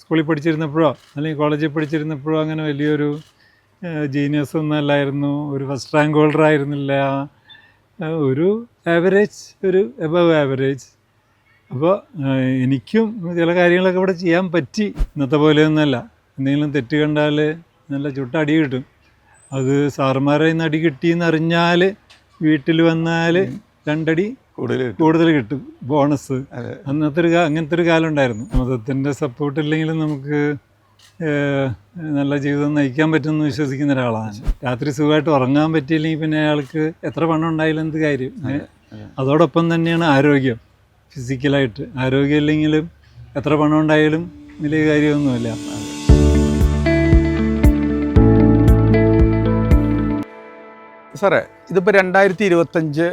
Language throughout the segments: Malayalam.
സ്കൂളിൽ പഠിച്ചിരുന്നപ്പോഴോ അല്ലെങ്കിൽ കോളേജിൽ പഠിച്ചിരുന്നപ്പോഴോ അങ്ങനെ വലിയൊരു ജീനിയസ് ഒന്നല്ലായിരുന്നു ഒരു ഫസ്റ്റ് റാങ്ക് ഹോൾഡർ ആയിരുന്നില്ല. ഒരു ആവറേജ് ഒരു എബവ് ആവറേജ് അപ്പോൾ എനിക്കും ചില കാര്യങ്ങളൊക്കെ ഇവിടെ ചെയ്യാൻ പറ്റി. ഇന്നത്തെ പോലെയൊന്നുമല്ല എന്തെങ്കിലും തെറ്റ് കണ്ടാൽ നല്ല ചുട്ട അടി കിട്ടും. അത് സാറുമാരെ ഇന്ന് അടി കിട്ടിയെന്നറിഞ്ഞാൽ വീട്ടിൽ വന്നാൽ രണ്ടടി കൂടുതൽ കൂടുതൽ കിട്ടും. ബോണസ്. അന്നത്തെ ഒരു അങ്ങനത്തെ ഒരു കാലം ഉണ്ടായിരുന്നു. മതത്തിന്റെ സപ്പോർട്ട് ഇല്ലെങ്കിലും നമുക്ക് നല്ല ജീവിതം നയിക്കാൻ പറ്റുമെന്ന് വിശ്വസിക്കുന്ന ഒരാളാണ് രാത്രി സുഖമായിട്ട് ഉറങ്ങാൻ പറ്റിയില്ലെങ്കിൽ പിന്നെ അയാൾക്ക് എത്ര പണം ഉണ്ടായാലും എന്ത് കാര്യം? അതോടൊപ്പം തന്നെയാണ് ആരോഗ്യം. ഫിസിക്കലായിട്ട് ആരോഗ്യം ഇല്ലെങ്കിലും എത്ര പണം ഉണ്ടായാലും വലിയ കാര്യമൊന്നുമില്ല. സാറേ ഇതിപ്പോൾ രണ്ടായിരത്തി ഇരുപത്തഞ്ച്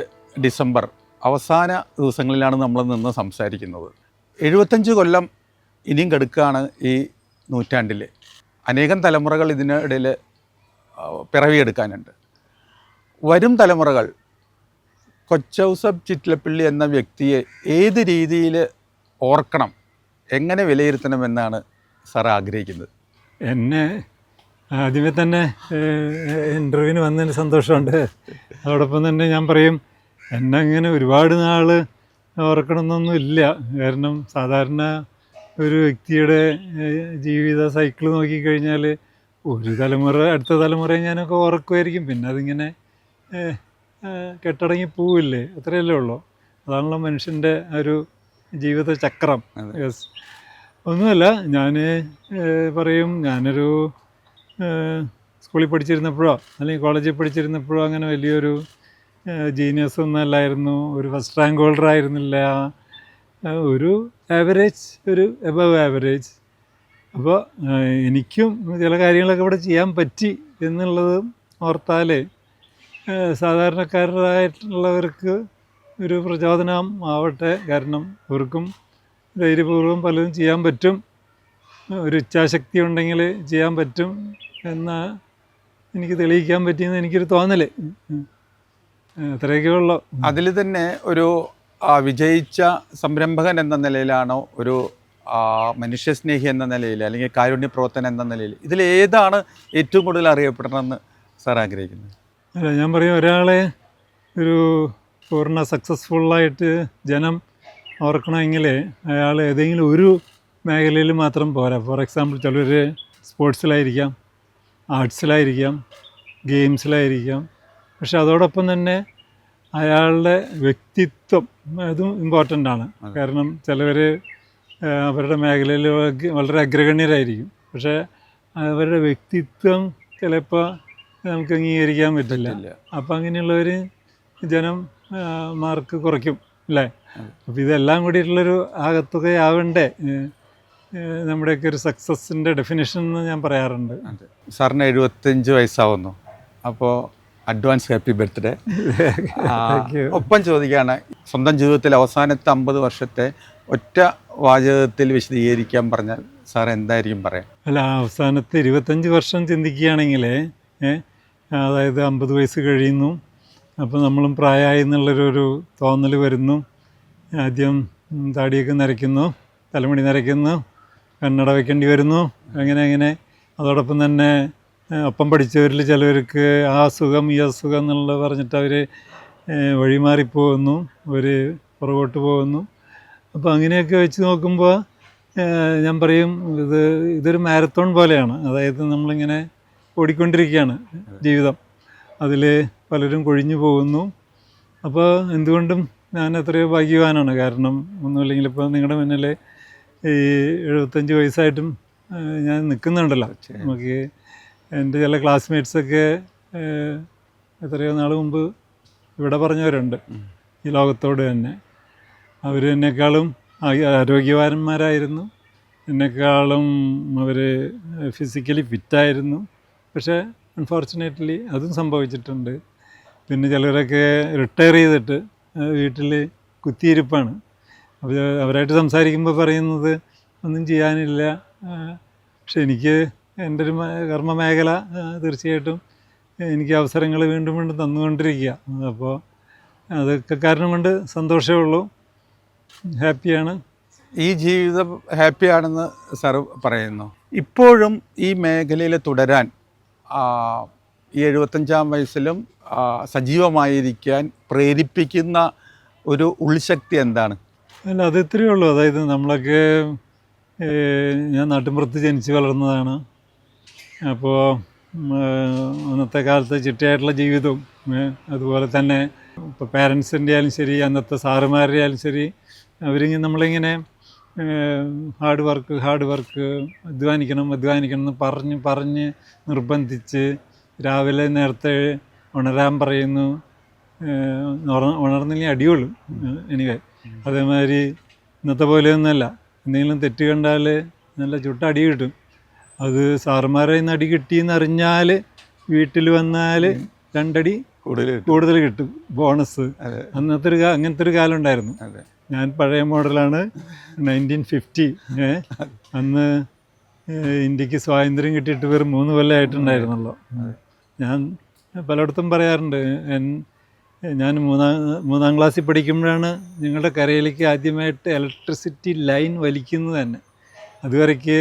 ഡിസംബർ അവസാന ദിവസങ്ങളിലാണ് നമ്മൾ നിന്ന് സംസാരിക്കുന്നത്. എഴുപത്തഞ്ച് കൊല്ലം ഇനിയും കെടുക്കുകയാണ് ഈ നൂറ്റാണ്ടിൽ അനേകം തലമുറകൾ ഇതിനിടയിൽ പിറവിയെടുക്കാനുണ്ട്. വരും തലമുറകൾ കൊച്ചൗസബ് ചിറ്റിലപ്പള്ളി എന്ന വ്യക്തിയെ ഏത് രീതിയിൽ ഓർക്കണം എങ്ങനെ വിലയിരുത്തണമെന്നാണ് സാർ ആഗ്രഹിക്കുന്നത്? എന്നെ ആദ്യമേ തന്നെ ഇന്റർവ്യൂവിന് വന്നതിന് സന്തോഷമുണ്ട്. അതോടൊപ്പം തന്നെ ഞാൻ പറയും എന്നെ അങ്ങനെ ഒരുപാട് നാൾ ഓർക്കണമെന്നൊന്നും ഇല്ല. കാരണം സാധാരണ ഒരു വ്യക്തിയുടെ ജീവിത സൈക്കിൾ നോക്കിക്കഴിഞ്ഞാൽ ഒരു തലമുറ അടുത്ത തലമുറയെ ഞാനൊക്കെ ഓർക്കുമായിരിക്കും പിന്നെ അതിങ്ങനെ കെട്ടടങ്ങി പോവില്ലേ? അത്രയല്ലേ ഉള്ളൂ. അതാണല്ലോ മനുഷ്യന്റെ ഒരു ജീവിത ചക്രം. യെസ് ഒന്നുമല്ല ഞാൻ പറയും ഞാനൊരു സ്കൂളിൽ പഠിച്ചിരുന്നപ്പോഴോ അല്ലെങ്കിൽ കോളേജിൽ പഠിച്ചിരുന്നപ്പോഴോ അങ്ങനെ വലിയൊരു ജീനിയസ് ഒന്നും അല്ലായിരുന്നു. ഒരു ഫസ്റ്റ് റാങ്ക് ഹോൾഡർ ആയിരുന്നില്ല. ഒരു ആവറേജ് ഒരു എബവ് ആവറേജ് അപ്പോൾ എനിക്കും ചില കാര്യങ്ങളൊക്കെ ഇവിടെ ചെയ്യാൻ പറ്റി എന്നുള്ളത് ഓർത്താൽ സാധാരണക്കാരായിട്ടുള്ളവർക്ക് ഒരു പ്രചോദനം ആവട്ടെ. കാരണം അവർക്കും ധൈര്യപൂർവം പലതും ചെയ്യാൻ പറ്റും. ഒരു ഇച്ഛാശക്തി ഉണ്ടെങ്കിൽ ചെയ്യാൻ പറ്റും എന്ന എനിക്ക് തെളിയിക്കാൻ പറ്റിയെന്ന് എനിക്കൊരു തോന്നൽ അത്രയൊക്കെ ഉള്ളു. അതിൽ തന്നെ ഒരു വിജയിച്ച സംരംഭകൻ എന്ന നിലയിലാണോ ഒരു മനുഷ്യസ്നേഹി എന്ന നിലയിൽ അല്ലെങ്കിൽ കാരുണ്യ പ്രവർത്തനം എന്ന നിലയിൽ ഇതിൽ ഏതാണ് ഏറ്റവും കൂടുതൽ അറിയപ്പെടണമെന്ന് സാർ ആഗ്രഹിക്കുന്നത്? അല്ല ഞാൻ പറയും ഒരാളെ ഒരു പൂർണ സക്സസ്ഫുള്ളായിട്ട് ജനം ഓർക്കണമെങ്കിൽ അയാൾ ഏതെങ്കിലും ഒരു മേഖലയിൽ മാത്രം പോരാ. ഫോർ എക്സാമ്പിൾ ചിലർ സ്പോർട്സിലായിരിക്കാം ആർട്സിലായിരിക്കാം ഗെയിംസിലായിരിക്കാം പക്ഷെ അതോടൊപ്പം തന്നെ അയാളുടെ വ്യക്തിത്വം അതും ഇമ്പോർട്ടന്റ് ആണ്. കാരണം ചിലവർ അവരുടെ മേഖലയിൽ വളരെ അഗ്രഗണ്യരായിരിക്കും. പക്ഷേ അവരുടെ വ്യക്തിത്വം ചിലപ്പോൾ നമുക്ക് അംഗീകരിക്കാൻ പറ്റില്ല. അപ്പം അങ്ങനെയുള്ളവർ ജനം മാർക്ക് കുറയ്ക്കും അല്ലേ? അപ്പം ഇതെല്ലാം കൂടിയിട്ടുള്ളൊരു ആകത്തുകയാവണ്ടേ? നമ്മുടെയൊക്കെ ഒരു സക്സസിന്റെ ഡെഫിനേഷൻ എന്ന് ഞാൻ പറയാറുണ്ട്. സാറിന് എഴുപത്തഞ്ച് വയസ്സാവുന്നു. അപ്പോൾ അഡ്വാൻസ് ഹാപ്പി ബർത്ത്ഡേ. ഒപ്പം ചോദിക്കുകയാണ് സ്വന്തം ജീവിതത്തിൽ അവസാനത്തെ അമ്പത് വർഷത്തെ ഒറ്റ വാചകത്തിൽ വിശദീകരിക്കാൻ പറഞ്ഞാൽ സാർ എന്തായിരിക്കും പറയാം അല്ല അവസാനത്തെ ഇരുപത്തഞ്ച് വർഷം ചിന്തിക്കുകയാണെങ്കിൽ അതായത് അമ്പത് വയസ്സ് കഴിയുന്നു. അപ്പോൾ നമ്മളും പ്രായമായി എന്നുള്ളൊരു തോന്നൽ വരുന്നു. ആദ്യം താടിയൊക്കെ നരയ്ക്കുന്നു തലമുടി നരയ്ക്കുന്നു കണ്ണട വയ്ക്കേണ്ടി വരുന്നു അങ്ങനെ അങ്ങനെ. അതോടൊപ്പം തന്നെ ഒപ്പം പഠിച്ചവരിൽ ചിലവർക്ക് ആ അസുഖം ഈ അസുഖം എന്നുള്ളത് പറഞ്ഞിട്ട് അവർ വഴിമാറിപ്പോകുന്നു അവർ പുറകോട്ട് പോകുന്നു. അപ്പോൾ അങ്ങനെയൊക്കെ വെച്ച് നോക്കുമ്പോൾ ഞാൻ പറയും ഇത് ഇതൊരു മാരത്തോൺ പോലെയാണ്. അതായത് നമ്മളിങ്ങനെ ഓടിക്കൊണ്ടിരിക്കുകയാണ് ജീവിതം. അതിൽ പലരും കൊഴിഞ്ഞു പോകുന്നു. അപ്പോൾ എന്തുകൊണ്ടും ഞാൻ എത്രയോ ഭാഗ്യവാനാണ്. കാരണം ഒന്നുമില്ലെങ്കിൽ ഇപ്പോൾ നിങ്ങളുടെ മുന്നിൽ ഈ എഴുപത്തഞ്ച് വയസ്സായിട്ടും ഞാൻ നിൽക്കുന്നുണ്ടല്ലോ നമുക്ക് എന്റെ ചില ക്ലാസ്മേറ്റ്സൊക്കെ എത്രയോ നാൾ മുമ്പ് ഇവിടെ പറഞ്ഞവരുണ്ട്. ഈ ലോകത്തോട് തന്നെ. അവർ എന്നെക്കാളും ആരോഗ്യവാന്മാരായിരുന്നു. എന്നെക്കാളും അവർ ഫിസിക്കലി ഫിറ്റായിരുന്നു പക്ഷേ അൺഫോർച്ചുനേറ്റ്ലി അതും സംഭവിച്ചിട്ടുണ്ട്. പിന്നെ ചിലരൊക്കെ റിട്ടയർ ചെയ്തിട്ട് വീട്ടിൽ കുത്തിയിരിപ്പാണ്. അപ്പോൾ അവരായിട്ട് സംസാരിക്കുമ്പോൾ പറയുന്നത് ഒന്നും ചെയ്യാനില്ല. പക്ഷെ എനിക്ക് എന്റെ ഒരു കർമ്മ മേഖല തീർച്ചയായിട്ടും എനിക്ക് അവസരങ്ങൾ വീണ്ടും വീണ്ടും തന്നുകൊണ്ടിരിക്കുക. അപ്പോൾ അതൊക്കെ കാരണം കൊണ്ട് സന്തോഷമേ ഉള്ളൂ. ഹാപ്പിയാണ്. ഈ ജീവിതം ഹാപ്പിയാണെന്ന് സാറ് പറയുന്നു. ഇപ്പോഴും ഈ മേഖലയിൽ തുടരാൻ ഈ എഴുപത്തഞ്ചാം വയസ്സിലും സജീവമായിരിക്കാൻ പ്രേരിപ്പിക്കുന്ന ഒരു ഉൾശക്തി എന്താണ്? അല്ല അത് ഇത്രയേ ഉള്ളൂ. അതായത് നമ്മളൊക്കെ ഞാൻ നാട്ടിൻപുറത്ത് ജനിച്ച് വളർന്നതാണ്. അപ്പോൾ അന്നത്തെ കാലത്ത് ചിട്ടയായിട്ടുള്ള ജീവിതവും അതുപോലെ തന്നെ ഇപ്പോൾ പേരൻസിന്റെ ആയാലും ശരി അന്നത്തെ സാറുമാരുടെ ആയാലും ശരി അവരിങ്ങനെ നമ്മളിങ്ങനെ ഹാർഡ് വർക്ക് ഹാർഡ് വർക്ക് അധ്വാനിക്കണം അധ്വാനിക്കണം എന്ന് പറഞ്ഞ് പറഞ്ഞ് നിർബന്ധിച്ച് രാവിലെ നേരത്തെ ഉണരാൻ പറയുന്നു. ഉണർന്നില്ലെങ്കിൽ അടിയുള്ളൂ. എനിവേ അതേമാതിരി ഇന്നത്തെ പോലെയൊന്നുമല്ല. എന്തെങ്കിലും തെറ്റ് കണ്ടാൽ നല്ല ചുട്ട അടി കിട്ടും. അത് സാറുമാരെ നിന്ന് അടി കിട്ടിയെന്ന് അറിഞ്ഞാൽ വീട്ടിൽ വന്നാൽ രണ്ടടി കൂടുതൽ കൂടുതൽ കിട്ടും. ബോണസ്. അന്നത്തെ ഒരു അങ്ങനത്തെ ഒരു കാലം ഉണ്ടായിരുന്നു അതെ. ഞാൻ പഴയ മോഡലാണ് നയന്റീൻ ഫിഫ്റ്റി. അന്ന് ഇന്ത്യയ്ക്ക് സ്വാതന്ത്ര്യം കിട്ടിയിട്ട് വെറും മൂന്ന് കൊല്ലമായിട്ടുണ്ടായിരുന്നല്ലോ ഞാൻ പലയിടത്തും പറയാറുണ്ട് ഞാൻ മൂന്നാം മൂന്നാം ക്ലാസ്സിൽ പഠിക്കുമ്പോഴാണ് ഞങ്ങളുടെ കരയിലേക്ക് ആദ്യമായിട്ട് ഇലക്ട്രിസിറ്റി ലൈൻ വലിക്കുന്നത് തന്നെ. അതുവരയ്ക്ക്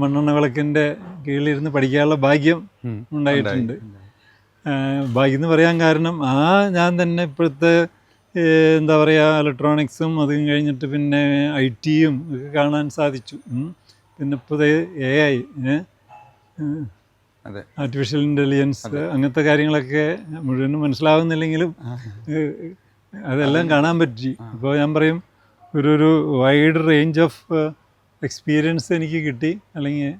മണ്ണെണ്ണ വിളക്കിന്റെ കീഴിലിരുന്ന് പഠിക്കാനുള്ള ഭാഗ്യം ഉണ്ടായിട്ടുണ്ട്. ഭാഗ്യം എന്ന് പറയാൻ കാരണം ആ ഞാൻ തന്നെ ഇപ്പോഴത്തെ എന്താ പറയുക ഇലക്ട്രോണിക്സും അതും കഴിഞ്ഞിട്ട് പിന്നെ ഐ ടിയും ഒക്കെ കാണാൻ സാധിച്ചു. പിന്നെ ഇപ്പോൾ എ ഐ ആർട്ടിഫിഷ്യൽ ഇന്റലിജൻസ് അങ്ങനത്തെ കാര്യങ്ങളൊക്കെ മുഴുവനും മനസ്സിലാവുന്നില്ലെങ്കിലും അതെല്ലാം കാണാൻ പറ്റി. അപ്പോൾ ഞാൻ പറയും ഒരു ഒരു വൈഡ് റേഞ്ച് ഓഫ് എക്സ്പീരിയൻസ് എനിക്ക് കിട്ടി. അല്ലെങ്കിൽ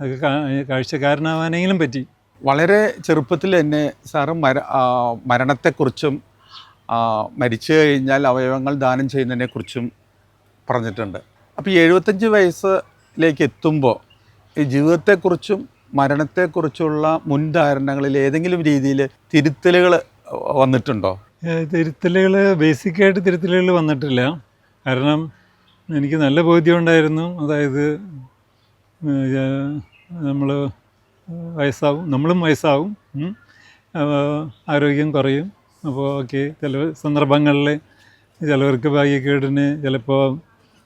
അത് കാഴ്ചക്കാരനാവാനെങ്കിലും പറ്റി. വളരെ ചെറുപ്പത്തിൽ തന്നെ സാറ് മര മരണത്തെക്കുറിച്ചും മരിച്ചു കഴിഞ്ഞാൽ അവയവങ്ങൾ ദാനം ചെയ്യുന്നതിനെക്കുറിച്ചും പറഞ്ഞിട്ടുണ്ട്. അപ്പോൾ എഴുപത്തഞ്ച് വയസ്സിലേക്ക് എത്തുമ്പോൾ ഈ ജീവിതത്തെക്കുറിച്ചും മരണത്തെക്കുറിച്ചുള്ള മുൻധാരണകളിൽ ഏതെങ്കിലും രീതിയിൽ തിരുത്തലുകൾ വന്നിട്ടുണ്ടോ? തിരുത്തലുകൾ ബേസിക്കായിട്ട് തിരുത്തലുകൾ വന്നിട്ടില്ല. കാരണം എനിക്ക് നല്ല ബോധ്യം ഉണ്ടായിരുന്നു. അതായത് നമ്മൾ വയസ്സാവും നമ്മളും വയസ്സാവും ആരോഗ്യം കുറയും. അപ്പോൾ ഓക്കെ ചില സന്ദർഭങ്ങളിൽ ചിലവർക്ക് ഭാഗ്യക്കേടിന് ചിലപ്പോൾ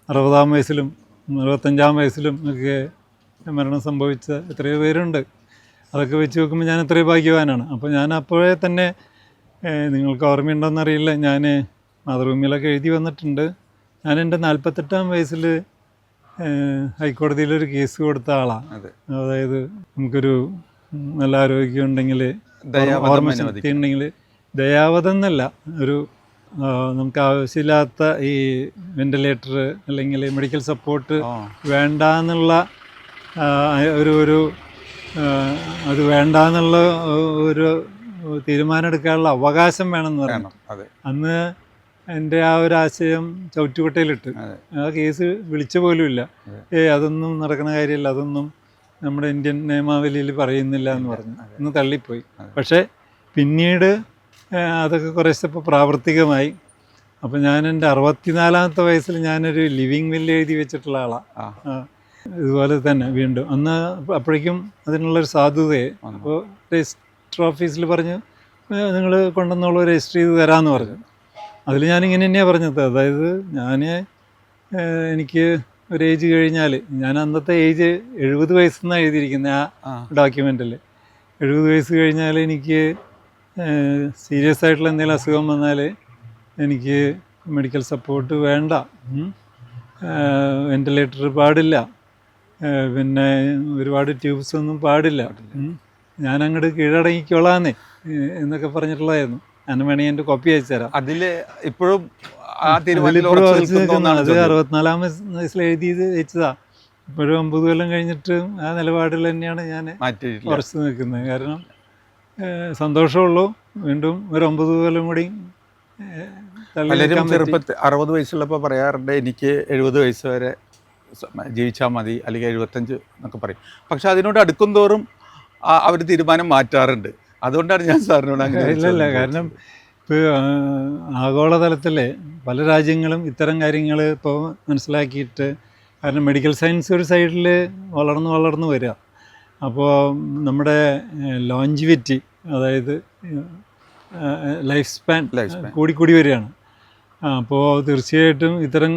അറുപതാം വയസ്സിലും അറുപത്തഞ്ചാം വയസ്സിലും ഒക്കെ മരണം സംഭവിച്ച എത്രയോ പേരുണ്ട്. അതൊക്കെ വെച്ച് നോക്കുമ്പോൾ ഞാൻ എത്രയോ ഭാഗ്യവാനാണ്. അപ്പോൾ ഞാൻ അപ്പോഴേ തന്നെ നിങ്ങൾക്ക് ഓർമ്മയുണ്ടോയെന്നറിയില്ല ഞാൻ മാതൃഭൂമിയിലൊക്കെ എഴുതി വന്നിട്ടുണ്ട്. ഞാൻ എന്റെ നാൽപ്പത്തെട്ടാം വയസ്സിൽ ഹൈക്കോടതിയിലൊരു കേസ് കൊടുത്ത ആളാണ് അതായത് നമുക്കൊരു നല്ല ആരോഗ്യം ഉണ്ടെങ്കിൽ ഓർമ്മശക്തി ഉണ്ടെങ്കിൽ ദയാവധം എന്നല്ല ഒരു നമുക്ക് ആവശ്യമില്ലാത്ത ഈ വെന്റിലേറ്റർ അല്ലെങ്കിൽ മെഡിക്കൽ സപ്പോർട്ട് വേണ്ട എന്നുള്ള ഒരു ഒരു അത് വേണ്ട എന്നുള്ള ഒരു തീരുമാനം എടുക്കാനുള്ള അവകാശം വേണമെന്ന് പറയണം അന്ന് എന്റെ ആ ഒരു ആശയം ചവിറ്റുകുട്ടയിലിട്ട്. ആ കേസ് വിളിച്ച പോലുമില്ല ഇല്ല. ഏ അതൊന്നും നടക്കുന്ന കാര്യമല്ല. അതൊന്നും നമ്മുടെ ഇന്ത്യൻ നിയമാവലിയിൽ പറയുന്നില്ല എന്ന് പറഞ്ഞു. ഒന്ന് തള്ളിപ്പോയി. പക്ഷേ പിന്നീട് അതൊക്കെ കുറേശ്ശെ ഇപ്പോൾ പ്രാവർത്തികമായി. അപ്പോൾ ഞാൻ എന്റെ അറുപത്തിനാലാമത്തെ വയസ്സിൽ ഞാനൊരു ലിവിങ് വില്ല് എഴുതി വെച്ചിട്ടുള്ള ആളാണ് ഇതുപോലെ തന്നെ വീണ്ടും. അന്ന് അപ്പോഴേക്കും അതിനുള്ളൊരു സാധ്യതയെ. അപ്പോൾ രജിസ്റ്റർ ഓഫീസിൽ പറഞ്ഞു നിങ്ങൾ കൊണ്ടുവന്നോളൂ രജിസ്റ്റർ ചെയ്ത് തരാമെന്ന് പറഞ്ഞു. അതിൽ ഞാനിങ്ങനെ തന്നെയാണ് പറഞ്ഞത്. അതായത് ഞാൻ എനിക്ക് ഒരു ഏജ് കഴിഞ്ഞാൽ ഞാൻ അന്നത്തെ ഏജ് എഴുപത് വയസ്സെന്നാണ് എഴുതിയിരിക്കുന്നത് ആ ഡോക്യുമെന്റിൽ ഡോക്യുമെന്റിൽ എഴുപത് വയസ്സ് കഴിഞ്ഞാൽ എനിക്ക് സീരിയസ് ആയിട്ടുള്ള എന്തെങ്കിലും അസുഖം വന്നാൽ എനിക്ക് മെഡിക്കൽ സപ്പോർട്ട് വേണ്ട. വെന്റിലേറ്റർ പാടില്ല. പിന്നെ ഒരുപാട് ട്യൂബ്സ് ഒന്നും പാടില്ല. ഞാനങ്ങോട്ട് ഞാൻ അങ്ങോട്ട് കീഴടങ്ങിക്കോളാന്നേ എന്നൊക്കെ പറഞ്ഞിട്ടുള്ളതായിരുന്നു. ഞാൻ വേണമെങ്കിൽ എന്റെ കോപ്പി അയച്ചു തരാം. അതിൽ ഇപ്പോഴും ആ തീരുമാനത്തിൽ. അറുപത്തിനാലാം വയസ്സിൽ എഴുതിയത് വെച്ചതാ. ഇപ്പോഴും അമ്പത് കൊല്ലം കഴിഞ്ഞിട്ട് ആ നിലപാടിൽ തന്നെയാണ് ഞാൻ ഉറച്ചു നിൽക്കുന്നത്. കാരണം സന്തോഷമുള്ളൂ. വീണ്ടും ഒരു ഒമ്പത് കൊല്ലം കൂടി പലരും. ചെറുപ്പത്തിൽ അറുപത് വയസ്സുള്ളപ്പോൾ പറയാറുണ്ട് എനിക്ക് എഴുപത് വയസ്സ് വരെ ജീവിച്ചാൽ മതി അല്ലെങ്കിൽ എഴുപത്തഞ്ച് എന്നൊക്കെ പറയും. പക്ഷെ അതിനോട് അടുക്കും തോറും അവർ തീരുമാനം മാറ്റാറുണ്ട്. അതുകൊണ്ടാണ് ഞാൻ സാറിനോട് അങ്ങനെ. കാരണം ഇപ്പോൾ ആഗോളതലത്തിലെ പല രാജ്യങ്ങളും ഇത്തരം കാര്യങ്ങൾ ഇപ്പോൾ മനസ്സിലാക്കിയിട്ട് കാരണം മെഡിക്കൽ സയൻസ് ഒരു സൈഡിൽ വളർന്ന് വളർന്ന് വരിക. അപ്പോൾ നമ്മുടെ ലോഞ്ചിവിറ്റി അതായത് ലൈഫ് സ്പാൻ കൂടിക്കൂടി കൂടി കൂടി വരികയാണ്. അപ്പോൾ തീർച്ചയായിട്ടും ഇത്തരം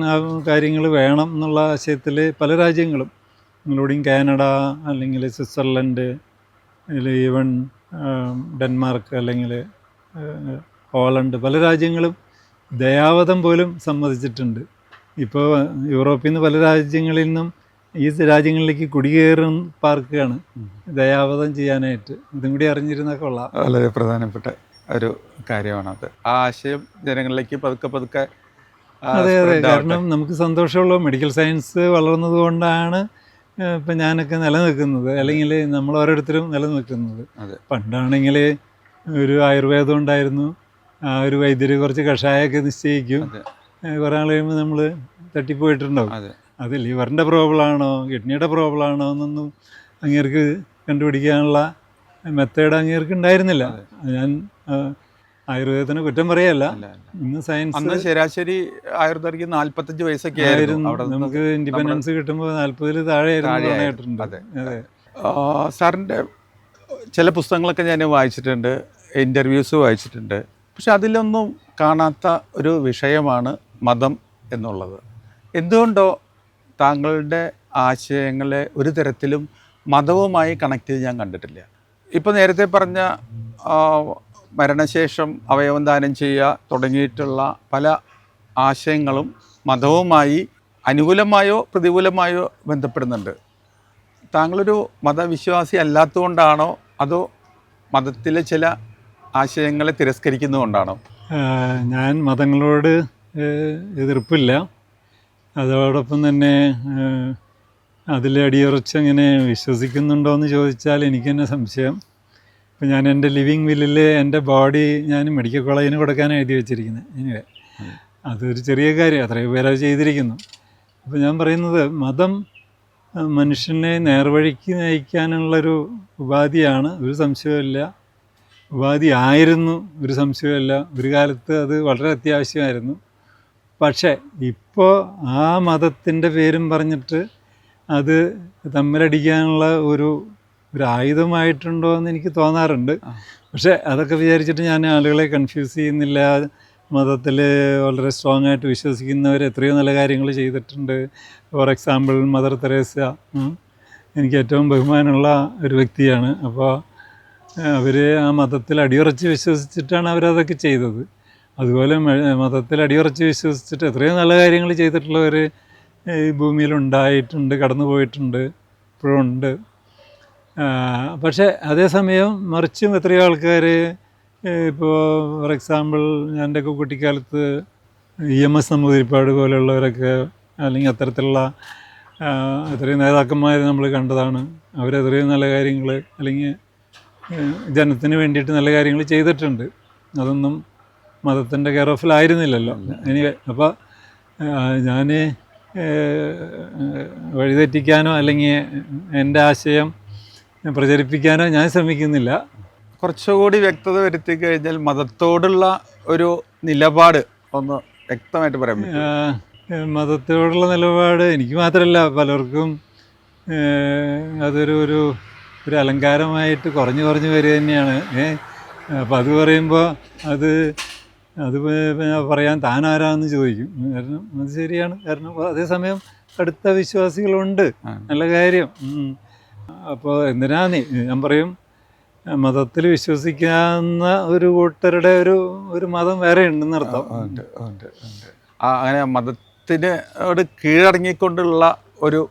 കാര്യങ്ങൾ വേണം എന്നുള്ള ആശയത്തിൽ പല രാജ്യങ്ങളും ഇൻക്ലൂഡിങ് കാനഡ അല്ലെങ്കിൽ സ്വിറ്റ്സർലൻഡ് അല്ലെങ്കിൽ ഈവൻ ഡെൻമാർക്ക് അല്ലെങ്കിൽ ഹോളണ്ട് പല രാജ്യങ്ങളും ദയാവധം പോലും സമ്മതിച്ചിട്ടുണ്ട്. ഇപ്പോൾ യൂറോപ്പിൽ നിന്ന് പല രാജ്യങ്ങളിൽ നിന്നും ഈ രാജ്യങ്ങളിലേക്ക് കുടിയേറും പാർക്കുകയാണ്. ദയാവധം ചെയ്യാനായിട്ട്. ഇതും കൂടി അറിഞ്ഞിരുന്നൊക്കെ കൊള്ളാം. വളരെ പ്രധാനപ്പെട്ട ഒരു കാര്യമാണത്. ആ ആശയം ജനങ്ങളിലേക്ക് പതുക്കെ പതുക്കെ അതെ അതെ. കാരണം നമുക്ക് സന്തോഷമുള്ള മെഡിക്കൽ സയൻസ് വളർന്നത് കൊണ്ടാണ് ഏഹ്, ഇപ്പം ഞാനൊക്കെ നിലനിൽക്കുന്നത് അല്ലെങ്കിൽ നമ്മൾ ഓരോരുത്തരും നിലനിൽക്കുന്നത്. പണ്ടാണെങ്കിൽ ഒരു ആയുർവേദം ഉണ്ടായിരുന്നു ആ ഒരു വൈദ്യര് കുറച്ച് കഷായമൊക്കെ നിശ്ചയിക്കും. കുറേ നാൾ കഴിയുമ്പോൾ നമ്മൾ തട്ടിപ്പോയിട്ടുണ്ടാവും. അതെ. ലിവറിന്റെ പ്രോബ്ലം ആണോ കിഡ്നിയുടെ പ്രോബ്ലം ആണോ എന്നൊന്നും അങ്ങേർക്ക് കണ്ടുപിടിക്കാനുള്ള മെത്തേഡ് അങ്ങേർക്ക് ഉണ്ടായിരുന്നില്ല. ഞാൻ ആയുർവേദത്തിന് കുറ്റം പറയല്ല. ഇന്ന് സയൻസ് അന്ന് ശരാശരി ആയുർവേദിക്ക് നാല്പത്തഞ്ച് വയസ്സൊക്കെ ആയിരുന്നു. നമുക്ക് ഇൻഡിപെൻഡൻസ് കിട്ടുമ്പോൾ നാല്പതിൽ. കേട്ടിട്ടുണ്ട് അതെ. സാറിന്റെ ചില പുസ്തകങ്ങളൊക്കെ ഞാൻ വായിച്ചിട്ടുണ്ട്. ഇന്റർവ്യൂസ് വായിച്ചിട്ടുണ്ട്. പക്ഷെ അതിലൊന്നും കാണാത്ത ഒരു വിഷയമാണ് മതം എന്നുള്ളത്. എന്തുകൊണ്ടോ താങ്കളുടെ ആശയങ്ങളെ ഒരു തരത്തിലും മതവുമായി കണക്ട് ചെയ്ത് ഞാൻ കണ്ടിട്ടില്ല. ഇപ്പോൾ നേരത്തെ പറഞ്ഞ മരണശേഷം അവയവം ദാനം ചെയ്യുക തുടങ്ങിയിട്ടുള്ള പല ആശയങ്ങളും മതവുമായി അനുകൂലമായോ പ്രതികൂലമായോ ബന്ധപ്പെടുന്നുണ്ട്. താങ്കളൊരു മതവിശ്വാസി അല്ലാത്തതുകൊണ്ടാണോ അതോ മതത്തിലെ ചില ആശയങ്ങളെ തിരസ്കരിക്കുന്നതുകൊണ്ടാണോ? ഞാൻ മതങ്ങളോട് എതിർപ്പില്ല. അതോടൊപ്പം തന്നെ അതിൽ അടിയുറച്ചങ്ങനെ വിശ്വസിക്കുന്നുണ്ടോ എന്ന് ചോദിച്ചാൽ എനിക്ക് തന്നെ സംശയം. ഇപ്പം ഞാൻ എന്റെ ലിവിങ് വില്ലിൽ എന്റെ ബോഡി ഞാൻ മെഡിക്കൽ കോളേജിന് കൊടുക്കാൻ എഴുതി വെച്ചിരിക്കുന്നത് എനിവേ അതൊരു ചെറിയ കാര്യം. അത്രയും പേര് അത് ചെയ്തിരിക്കുന്നു. അപ്പോൾ ഞാൻ പറയുന്നത് മതം മനുഷ്യനെ നേർവഴിക്ക് നയിക്കാനുള്ളൊരു ഉപാധിയാണ് ഒരു സംശയമില്ല ഉപാധി ആയിരുന്നു ഒരു സംശയമില്ല ഒരു കാലത്ത് അത് വളരെ അത്യാവശ്യമായിരുന്നു. പക്ഷേ ഇപ്പോൾ ആ മതത്തിന്റെ പേരും പറഞ്ഞിട്ട് അത് തമ്മിലടിക്കാനുള്ള ഒരു ഒരു ആയുധമായിട്ടുണ്ടോ എന്ന് എനിക്ക് തോന്നാറുണ്ട്. പക്ഷേ അതൊക്കെ വിചാരിച്ചിട്ട് ഞാൻ ആളുകളെ കൺഫ്യൂസ് ചെയ്യുന്നില്ല. മതത്തിൽ വളരെ സ്ട്രോങ് ആയിട്ട് വിശ്വസിക്കുന്നവർ എത്രയോ നല്ല കാര്യങ്ങൾ ചെയ്തിട്ടുണ്ട്. ഫോർ എക്സാമ്പിൾ മദർ തെരേസ എനിക്ക് ഏറ്റവും ബഹുമാനമുള്ള ഒരു വ്യക്തിയാണ്. അപ്പോൾ അവർ ആ മതത്തിൽ അടിയുറച്ച് വിശ്വസിച്ചിട്ടാണ് അവരതൊക്കെ ചെയ്തത്. അതുപോലെ മതത്തിൽ അടിയുറച്ച് വിശ്വസിച്ചിട്ട് എത്രയോ നല്ല കാര്യങ്ങൾ ചെയ്തിട്ടുള്ളവർ ഈ ഭൂമിയിൽ ഉണ്ടായിട്ടുണ്ട് കടന്നു പോയിട്ടുണ്ട് ഇപ്പോഴും ഉണ്ട്. പക്ഷേ അതേസമയം മറിച്ചും എത്രയോ ആൾക്കാർ ഇപ്പോൾ ഫോർ എക്സാമ്പിൾ എന്റെയൊക്കെ കുട്ടിക്കാലത്ത് ഇ എം എസ് നമ്പൂതിരിപ്പാട് പോലെയുള്ളവരൊക്കെ അല്ലെങ്കിൽ അത്തരത്തിലുള്ള അത്രയും നേതാക്കന്മാർ നമ്മൾ കണ്ടതാണ്. അവരെത്രയും നല്ല കാര്യങ്ങൾ അല്ലെങ്കിൽ ജനത്തിന് വേണ്ടിയിട്ട് നല്ല കാര്യങ്ങൾ ചെയ്തിട്ടുണ്ട്. അതൊന്നും മതത്തിന്റെ കെയർ ഓഫിലായിരുന്നില്ലല്ലോ. ഇനി അപ്പോൾ ഞാൻ വഴിതെറ്റിക്കാനോ അല്ലെങ്കിൽ എന്റെ ആശയം പ്രചരിപ്പിക്കാനോ ഞാൻ ശ്രമിക്കുന്നില്ല. കുറച്ചുകൂടി വ്യക്തത വരുത്തി കഴിഞ്ഞാൽ മതത്തോടുള്ള ഒരു നിലപാട് ഒന്ന് വ്യക്തമായിട്ട് പറയാം മതത്തോടുള്ള നിലപാട് എനിക്ക് മാത്രമല്ല പലർക്കും അതൊരു ഒരു ഒരു അലങ്കാരമായിട്ട് കുറഞ്ഞു കുറഞ്ഞു വരിക തന്നെയാണ്. ഏ അപ്പോൾ അത് പറയുമ്പോൾ അത് അത് പറയാൻ പറയാൻ താനാരാന്ന് ചോദിക്കും. കാരണം അത് ശരിയാണ്. കാരണം അതേസമയം അടുത്ത വിശ്വാസികളുണ്ട്. നല്ല കാര്യം. അപ്പോൾ എന്തിനാ നീ ഞാൻ പറയും മതത്തിൽ വിശ്വസിക്കാവുന്ന ഒരു കൂട്ടരുടെ ഒരു ഒരു മതം വേറെ ഉണ്ടെന്ന് അർത്ഥം. അങ്ങനെ മതത്തിനോട് കീഴടങ്ങിക്കൊണ്ടുള്ള ഒരു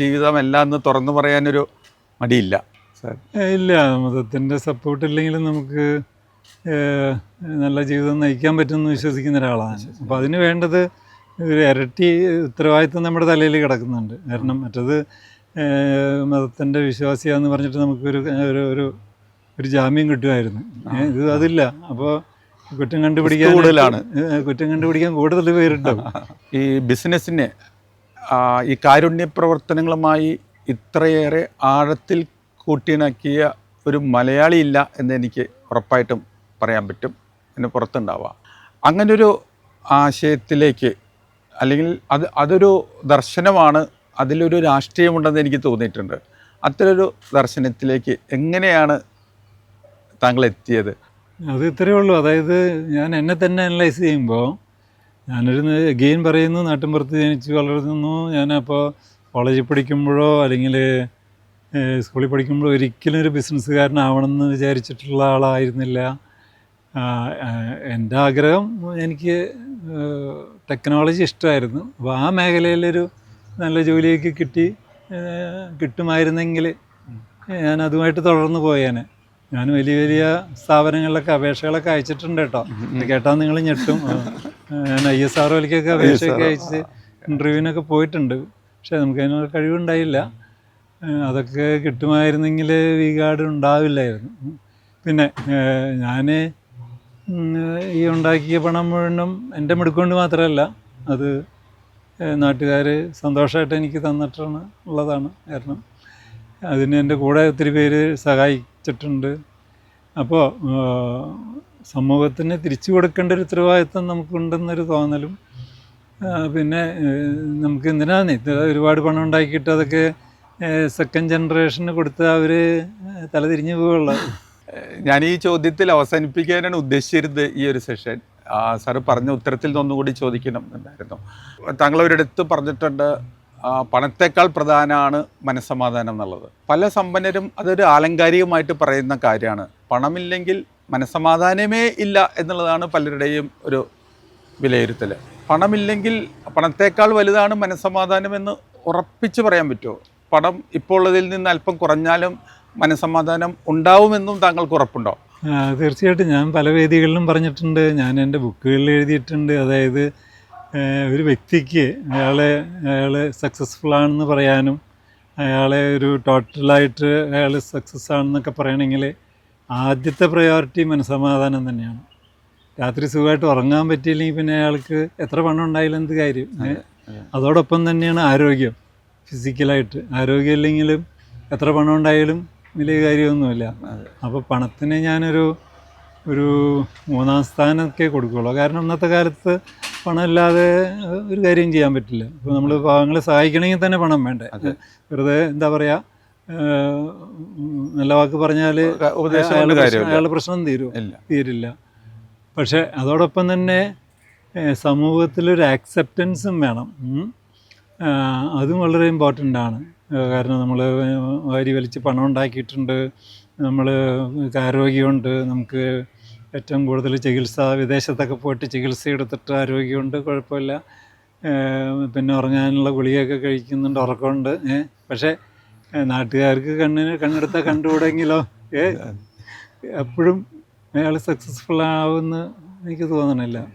ജീവിതമല്ല എന്ന് തുറന്നു പറയാനൊരു മടിയില്ല. ഇല്ല മതത്തിന്റെ സപ്പോർട്ട് ഇല്ലെങ്കിലും നമുക്ക് നല്ല ജീവിതം നയിക്കാൻ പറ്റുമെന്ന് വിശ്വസിക്കുന്ന ഒരാളാണ്. അപ്പോൾ അതിന് വേണ്ടത് ഒരു ഇരട്ടി ഉത്തരവാദിത്വം നമ്മുടെ തലയിൽ കിടക്കുന്നുണ്ട്. കാരണം മറ്റത് മതത്തിന്റെ വിശ്വാസിയാന്ന് പറഞ്ഞിട്ട് നമുക്കൊരു ഒരു ഒരു ഒരു ജാമ്യം കിട്ടുമായിരുന്നു. ഇത് അതില്ല. അപ്പോൾ കുറ്റം കണ്ടുപിടിക്കാൻ കൂടുതലാണ്. കുറ്റം കണ്ടുപിടിക്കാൻ കൂടുതൽ പേരുണ്ടാവും. ഈ ബിസിനസ്സിനെ ഈ കാരുണ്യ പ്രവർത്തനങ്ങളുമായി ഇത്രയേറെ ആഴത്തിൽ കൂട്ടിണക്കിയ ഒരു മലയാളി ഇല്ല എന്ന് എനിക്ക് ഉറപ്പായിട്ടും പറയാൻ പറ്റും. എന്നെ പുറത്തുണ്ടാവാം. അങ്ങനൊരു ആശയത്തിലേക്ക് അല്ലെങ്കിൽ അത് അതൊരു ദർശനമാണ് അതിലൊരു രാഷ്ട്രീയമുണ്ടെന്ന് എനിക്ക് തോന്നിയിട്ടുണ്ട്. അത്തരൊരു ദർശനത്തിലേക്ക് എങ്ങനെയാണ് താങ്കൾ എത്തിയത്? അത് ഇത്രയേ ഉള്ളൂ. അതായത് ഞാൻ എന്നെ തന്നെ അനലൈസ് ചെയ്യുമ്പോൾ ഞാനൊരു ഗെയിൻ പറയുന്നു നാട്ടിൻപുറത്ത് ജനിച്ച് വളർന്നു. ഞാനപ്പോൾ കോളേജിൽ പഠിക്കുമ്പോഴോ അല്ലെങ്കിൽ സ്കൂളിൽ പഠിക്കുമ്പോഴോ ഒരിക്കലും ഒരു ബിസിനസ്സുകാരനാവണമെന്ന് വിചാരിച്ചിട്ടുള്ള ആളായിരുന്നില്ല. എന്റെ ആഗ്രഹം എനിക്ക് ടെക്നോളജി ഇഷ്ടമായിരുന്നു. അപ്പോൾ ആ മേഖലയിലൊരു നല്ല ജോലിയൊക്കെ കിട്ടി കിട്ടുമായിരുന്നെങ്കിൽ ഞാൻ അതുമായിട്ട് തുടർന്ന് പോയേനെ. ഞാൻ വലിയ വലിയ സ്ഥാപനങ്ങളിലൊക്കെ അപേക്ഷകളൊക്കെ അയച്ചിട്ടുണ്ട് കേട്ടോ. കേട്ടാൽ നിങ്ങൾ ഞെട്ടും. ഞാൻ ഐ എസ് ആർ ഒലിക്കൊക്കെ അപേക്ഷയൊക്കെ അയച്ച് ഇന്റർവ്യൂവിനൊക്കെ പോയിട്ടുണ്ട്. പക്ഷേ നമുക്ക് അതിനുള്ള കഴിവുണ്ടായില്ല. അതൊക്കെ കിട്ടുമായിരുന്നെങ്കിൽ വി ഗാർഡ് ഉണ്ടാവില്ലായിരുന്നു. പിന്നെ ഞാൻ ഈ ഉണ്ടാക്കിയ പണം മുഴുവനും എന്റെ മിടുക്കൊണ്ട് മാത്രമല്ല അത് നാട്ടുകാർ സന്തോഷമായിട്ട് എനിക്ക് തന്നിട്ടാണ് ഉള്ളതാണ് കാരണം. അതിന് എന്റെ കൂടെ ഒത്തിരി പേര് സഹായിച്ചിട്ടുണ്ട്. അപ്പോൾ സമൂഹത്തിന് തിരിച്ചു കൊടുക്കേണ്ട ഒരു ഉത്തരവാദിത്വം നമുക്കുണ്ടെന്നൊരു തോന്നലും പിന്നെ നമുക്ക് എന്തിനാന്ന്? ഇത് ഒരുപാട് പണം ഉണ്ടാക്കിയിട്ട് അതൊക്കെ സെക്കൻഡ് ജനറേഷന് കൊടുത്ത് അവർ തലതിരിഞ്ഞു പോകുള്ളൂ ഞാൻ ഈ ചോദ്യത്തിൽ അവസാനിപ്പിക്കാനാണ് ഉദ്ദേശിച്ചിരുന്നത് ഈ ഒരു സെഷൻ സാറ് പറഞ്ഞ ഉത്തരത്തിൽ നിന്നൊന്നുകൂടി ചോദിക്കണം എന്നുണ്ടായിരുന്നു താങ്കൾ ഒരിടത്ത് പറഞ്ഞിട്ടുണ്ട് പണത്തേക്കാൾ പ്രധാനമാണ് മനസ്സമാധാനം എന്നുള്ളത്. പല സമ്പന്നരും അതൊരു ആലങ്കാരികമായിട്ട് പറയുന്ന കാര്യമാണ്. പണമില്ലെങ്കിൽ മനസ്സമാധാനമേ ഇല്ല എന്നുള്ളതാണ് പലരുടെയും ഒരു വിലയിരുത്തൽ പണമില്ലെങ്കിൽ പണത്തേക്കാൾ വലുതാണ് മനസ്സമാധാനം എന്ന് ഉറപ്പിച്ച് പറയാൻ പറ്റുമോ? പണം ഇപ്പോൾ ഉള്ളതിൽ നിന്ന് അല്പം കുറഞ്ഞാലും മനസ്സമാധാനം ഉണ്ടാവുമെന്നും താങ്കൾക്ക് ഉറപ്പുണ്ടോ? തീർച്ചയായിട്ടും ഞാൻ പല വേദികളിലും പറഞ്ഞിട്ടുണ്ട്. ഞാൻ എന്റെ ബുക്കുകളിൽ എഴുതിയിട്ടുണ്ട്. അതായത് ഒരു വ്യക്തിക്ക് അയാളെ അയാൾ സക്സസ്ഫുൾ ആണെന്ന് പറയാനും അയാളെ ഒരു ടോട്ടലായിട്ട് അയാൾ സക്സസ് ആണെന്നൊക്കെ പറയണമെങ്കിൽ ആദ്യത്തെ പ്രയോറിറ്റി മനസ്സമാധാനം തന്നെയാണ്. രാത്രി സുഖമായിട്ട് ഉറങ്ങാൻ പറ്റിയില്ലെങ്കിൽ പിന്നെ അയാൾക്ക് എത്ര പണം ഉണ്ടായാലും എന്ത് കാര്യം? അതോടൊപ്പം തന്നെയാണ് ആരോഗ്യം. ഫിസിക്കലായിട്ട് ആരോഗ്യം ഇല്ലെങ്കിലും എത്ര പണം ഉണ്ടായാലും വലിയ കാര്യമൊന്നുമില്ല അപ്പോൾ പണത്തിന് ഞാനൊരു ഒരു മൂന്നാം സ്ഥാനമൊക്കെ കൊടുക്കുകയുള്ളൂ കാരണം ഇന്നത്തെ കാലത്ത് പണമില്ലാതെ ഒരു കാര്യം ചെയ്യാൻ പറ്റില്ല. ഇപ്പോൾ നമ്മൾ പാവങ്ങളെ സഹായിക്കണമെങ്കിൽ തന്നെ പണം വേണ്ടേ? വെറുതെ എന്താ പറയുക നല്ല വാക്ക് പറഞ്ഞാൽ അയാളുടെ പ്രശ്നം തീരൂ. തീരില്ല. പക്ഷേ അതോടൊപ്പം തന്നെ സമൂഹത്തിലൊരു ആക്സെപ്റ്റൻസും വേണം. അതും വളരെ ഇമ്പോർട്ടന്റ് ആണ്. കാരണം നമ്മൾ വാരി വലിച്ച് പണം ഉണ്ടാക്കിയിട്ടുണ്ട്. നമ്മൾ ആരോഗ്യമുണ്ട്. നമുക്ക് ഏറ്റവും കൂടുതൽ ചികിത്സ വിദേശത്തൊക്കെ പോയിട്ട് ചികിത്സ എടുത്തിട്ട് ആരോഗ്യമുണ്ട് കുഴപ്പമില്ല. പിന്നെ ഉറങ്ങാനുള്ള ഗുളികയൊക്കെ കഴിക്കുന്നുണ്ട് ഉറക്കമുണ്ട്. ഏഹ്. പക്ഷേ നാട്ടുകാർക്ക് കണ്ണിന് കണ്ണെടുത്താൽ കണ്ടുകൂടെങ്കിലോ? ഏ എപ്പോഴും അയാൾ സക്സസ്ഫുൾ ആവുമെന്ന് എനിക്ക് തോന്നണില്ല.